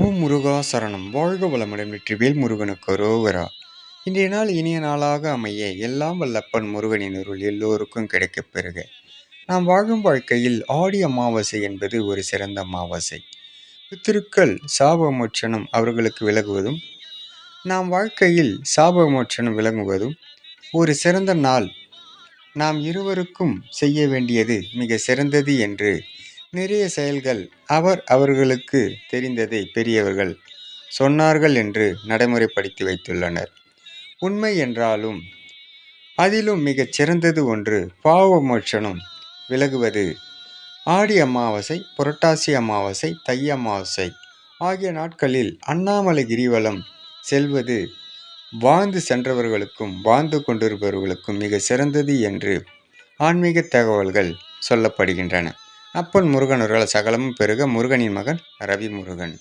ஓ முருகா சரணம். வாழ்க வளமுடன் வெற்றிவேல் முருகனுக்கு ரோகரா இன்றைய நாள் இனிய நாளாக அமைய எல்லாம் வல்லப்பன் முருகனின் அருள் எல்லோருக்கும் கிடைக்கப் பெறுக. நாம் வாழும் வாழ்க்கையில் ஆடி அமாவாசை என்பது ஒரு சிறந்த அமாவாசை. பித்திருக்கள் சாபமோட்சணம் அவர்களுக்கு விலகுவதும் நாம் வாழ்க்கையில் சாபமோட்சணம் விளங்குவதும் ஒரு சிறந்த நாள். நாம் இருவருக்கும் செய்ய வேண்டியது மிக சிறந்தது என்று நிறைய செயல்கள் அவர் அவர்களுக்கு தெரிந்ததை பெரியவர்கள் சொன்னார்கள் என்று நடைமுறைப்படுத்தி வைத்துள்ளனர். உண்மை என்றாலும் அதிலும் மிகச் சிறந்தது ஒன்று பாவமோட்சனும் விலகுவது. ஆடி அமாவாசை புரட்டாசி அமாவாசை தை அமாவாசை ஆகிய நாட்களில் அண்ணாமலை கிரிவலம் செல்வது வாழ்ந்து சென்றவர்களுக்கும் வாழ்ந்து கொண்டிருப்பவர்களுக்கும் மிக சிறந்தது என்று ஆன்மீக தகவல்கள் சொல்லப்படுகின்றன. அப்பன் முருகன் சகலமும் பெருக முருகனின் மகன் ரவி முருகன்